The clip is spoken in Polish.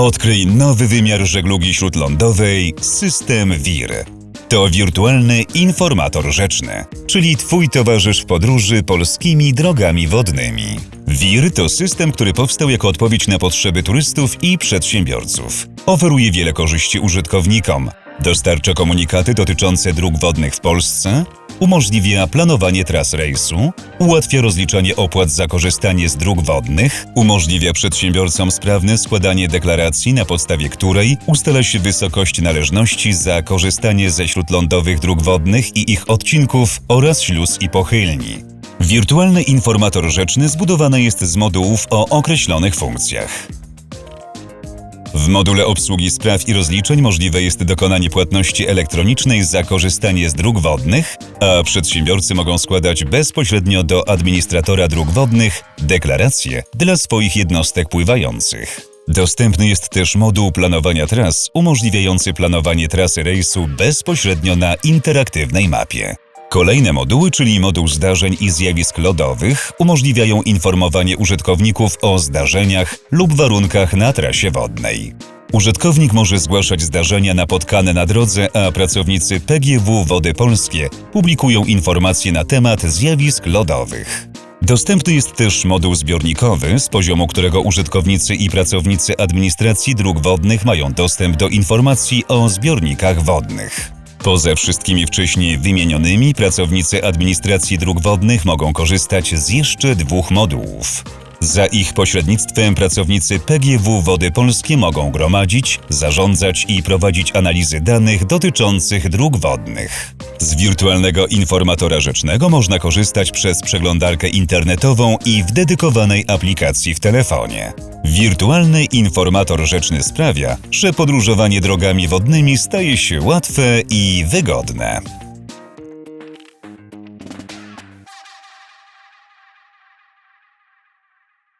Odkryj nowy wymiar żeglugi śródlądowej System WIR. To wirtualny informator rzeczny, czyli Twój towarzysz w podróży polskimi drogami wodnymi. WIR to system, który powstał jako odpowiedź na potrzeby turystów i przedsiębiorców. Oferuje wiele korzyści użytkownikom. Dostarcza komunikaty dotyczące dróg wodnych w Polsce, umożliwia planowanie tras rejsu, ułatwia rozliczanie opłat za korzystanie z dróg wodnych, umożliwia przedsiębiorcom sprawne składanie deklaracji, na podstawie której ustala się wysokość należności za korzystanie ze śródlądowych dróg wodnych i ich odcinków oraz śluz i pochylni. Wirtualny informator rzeczny zbudowany jest z modułów o określonych funkcjach. W module obsługi spraw i rozliczeń możliwe jest dokonanie płatności elektronicznej za korzystanie z dróg wodnych, a przedsiębiorcy mogą składać bezpośrednio do administratora dróg wodnych deklaracje dla swoich jednostek pływających. Dostępny jest też moduł planowania tras, umożliwiający planowanie trasy rejsu bezpośrednio na interaktywnej mapie. Kolejne moduły, czyli moduł zdarzeń i zjawisk lodowych, umożliwiają informowanie użytkowników o zdarzeniach lub warunkach na trasie wodnej. Użytkownik może zgłaszać zdarzenia napotkane na drodze, a pracownicy PGW Wody Polskie publikują informacje na temat zjawisk lodowych. Dostępny jest też moduł zbiornikowy, z poziomu którego użytkownicy i pracownicy administracji dróg wodnych mają dostęp do informacji o zbiornikach wodnych. Poza wszystkimi wcześniej wymienionymi, pracownicy administracji dróg wodnych mogą korzystać z jeszcze dwóch modułów. Za ich pośrednictwem pracownicy PGW Wody Polskie mogą gromadzić, zarządzać i prowadzić analizy danych dotyczących dróg wodnych. Z wirtualnego informatora rzecznego można korzystać przez przeglądarkę internetową i w dedykowanej aplikacji w telefonie. Wirtualny informator rzeczny sprawia, że podróżowanie drogami wodnymi staje się łatwe i wygodne.